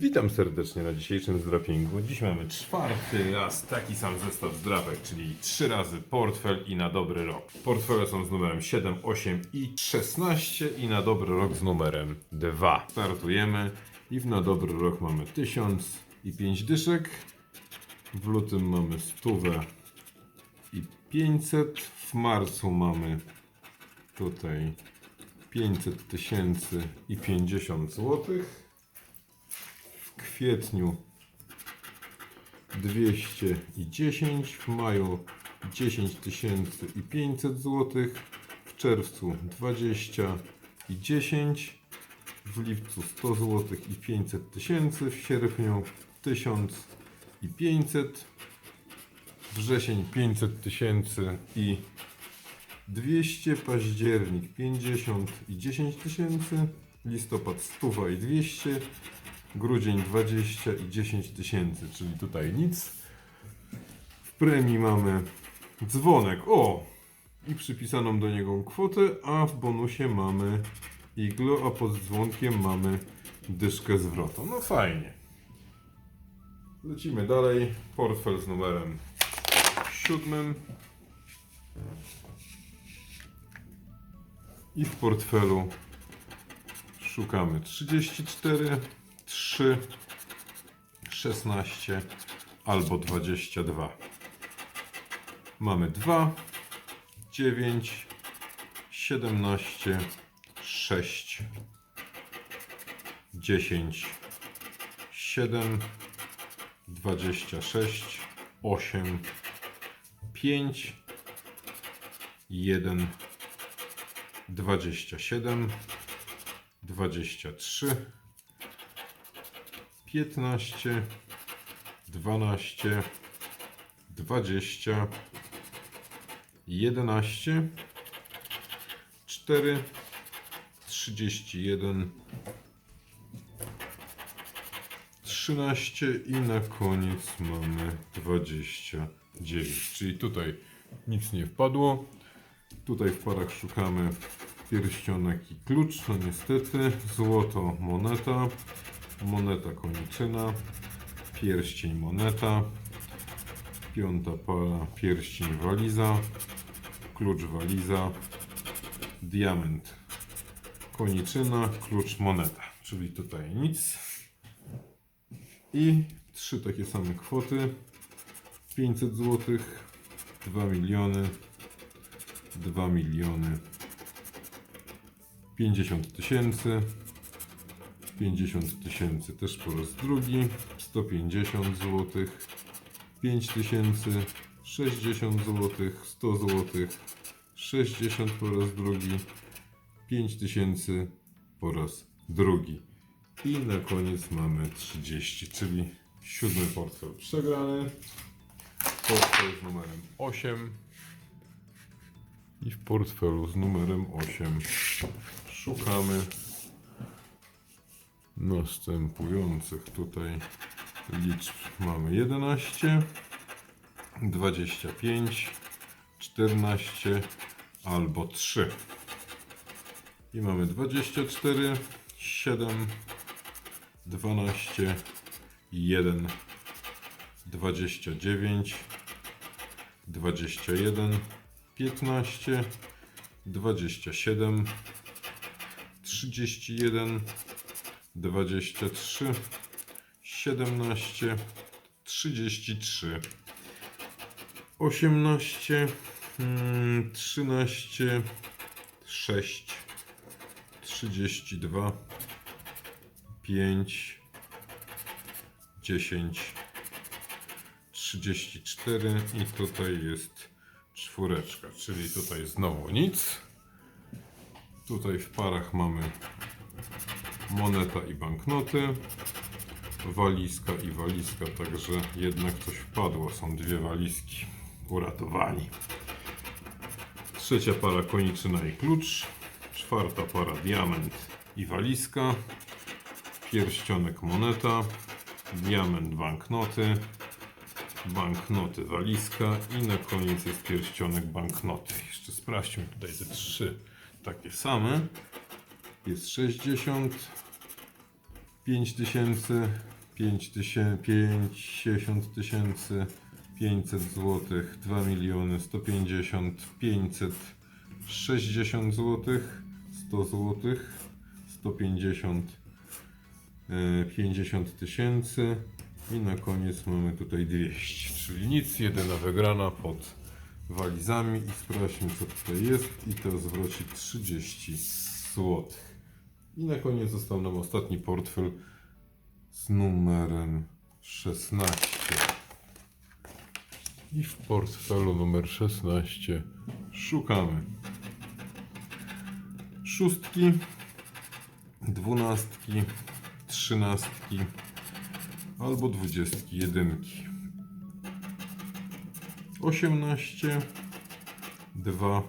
Witam serdecznie na dzisiejszym zdrapingu. Dziś mamy czwarty raz taki sam zestaw zdrapek, czyli trzy razy portfel i na dobry rok. Portfele są z numerem 7, 8 i 16 i na dobry rok z numerem 2. Startujemy i w na dobry rok mamy 1000 i 5 dyszek. W lutym mamy 100 i 500. W marcu mamy tutaj 500 tysięcy i 50 złotych kwietniu 210, w maju 10 tysięcy i 500 zł, w czerwcu 20 i 10, w lipcu 100 zł i 500 tysięcy, w sierpniu 1000 i 500, wrzesień 500 tysięcy i 200, październik 50 i 10 tysięcy, listopad 100 i 200, grudzień 20 i 10 tysięcy, czyli tutaj nic. W premii mamy dzwonek, o! I przypisaną do niego kwotę, a w bonusie mamy iglo, a pod dzwonkiem mamy dyszkę zwrotu. No fajnie. Lecimy dalej. Portfel z numerem siódmym. I w portfelu szukamy 34, 3, 16 albo 22. Mamy 2, 9, 17, 6, 10, 7, 26, 8, 5, 1, 27, 23, 15, 12, 20, 11, 4, 31, 13 i na koniec mamy 29. Czyli tutaj nic nie wpadło. Tutaj w parach szukamy pierścionek i klucz. No niestety złoto moneta, moneta koniczyna, pierścień moneta, piąta para pierścień waliza, klucz waliza, diament koniczyna, klucz moneta. Czyli tutaj nic. I trzy takie same kwoty. 500 zł, 2 miliony, 2 miliony 50 tysięcy 50 tysięcy też po raz drugi 150 zł 5 tysięcy 60 zł 100 zł 60 po raz drugi 5 tysięcy po raz drugi. I na koniec mamy 30 czyli siódmy portfel przegrany. Portfel z numerem 8 i w portfelu z numerem 8 szukamy następujących tutaj liczb. Mamy 11, 25, 14 albo 3. I mamy 24, 7, 12, 1, 29, 21, 15, 27, 31, 23, 17, 33, 18, mm, 13, 6, 32, 5, 10, 34 i tutaj jest czwóreczka, czyli tutaj znowu nic. Tutaj w parach mamy moneta i banknoty, walizka i walizka, także jednak coś wpadło, są dwie walizki, uratowani. Trzecia para koniczyna i klucz, czwarta para diament i walizka, pierścionek moneta, diament banknoty, banknoty walizka i na koniec jest pierścionek banknoty. Jeszcze sprawdźmy tutaj te trzy takie same. Jest 60, 5 tysięcy, 5 tysięcy, 50 tysięcy, 500 złotych, 2 miliony 150, 500, 60 złotych, 100 złotych, 150, e, 50 tysięcy. I na koniec mamy tutaj 200, czyli nic, jedyna wygrana pod walizami. I sprawdźmy co tutaj jest. I to zwroci 30 złotych. I na koniec został nam ostatni portfel z numerem 16. I w portfelu numer 16 szukamy szóstki, dwunastki, trzynastki albo dwudziestki jedynki. 18, 2,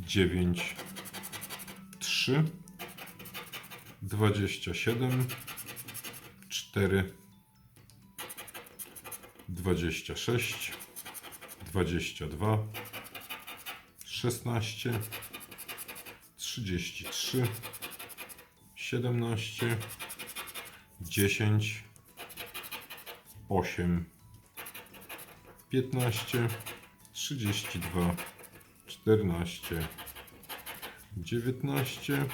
9, 3, 27, 4, 26, 22, 16, 33, 17, 10, 8, 15, 32, 14, 19,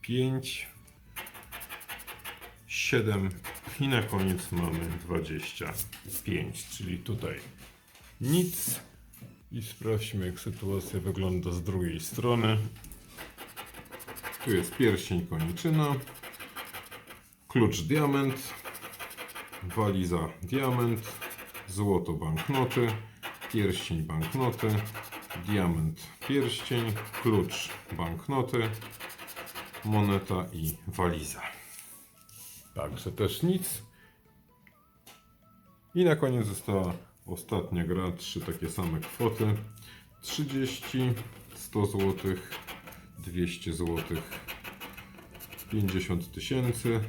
5, 7 i na koniec mamy 25, czyli tutaj nic. I sprawdźmy jak sytuacja wygląda z drugiej strony. Tu jest pierścień koniczyna, klucz diament, waliza diament, złoto banknoty, pierścień banknoty, diament pierścień, klucz banknoty, moneta i waliza. Także też nic. I na koniec została ostatnia gra, trzy takie same kwoty. 30, 100 zł, 200 zł, 50 tysięcy,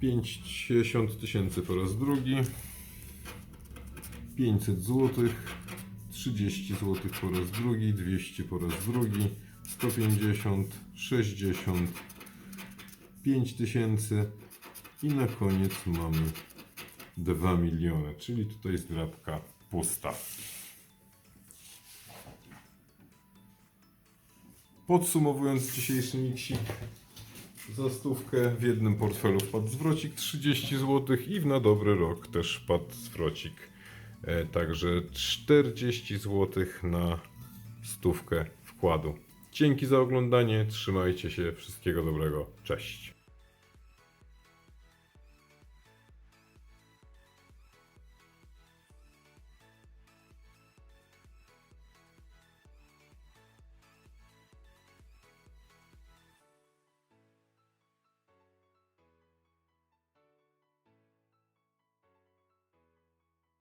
50 tysięcy po raz drugi, 500 zł, 30 zł po raz drugi, 200 po raz drugi, 150, 60, 5000 i na koniec mamy 2 miliony, czyli tutaj zdrabka pusta. Podsumowując dzisiejszy miksik, za stówkę w jednym portfelu wpadł zwrocik 30 zł i w na dobry rok też wpadł zwrocik. E, także 40 zł na stówkę wkładu. Dzięki za oglądanie, trzymajcie się, wszystkiego dobrego, cześć.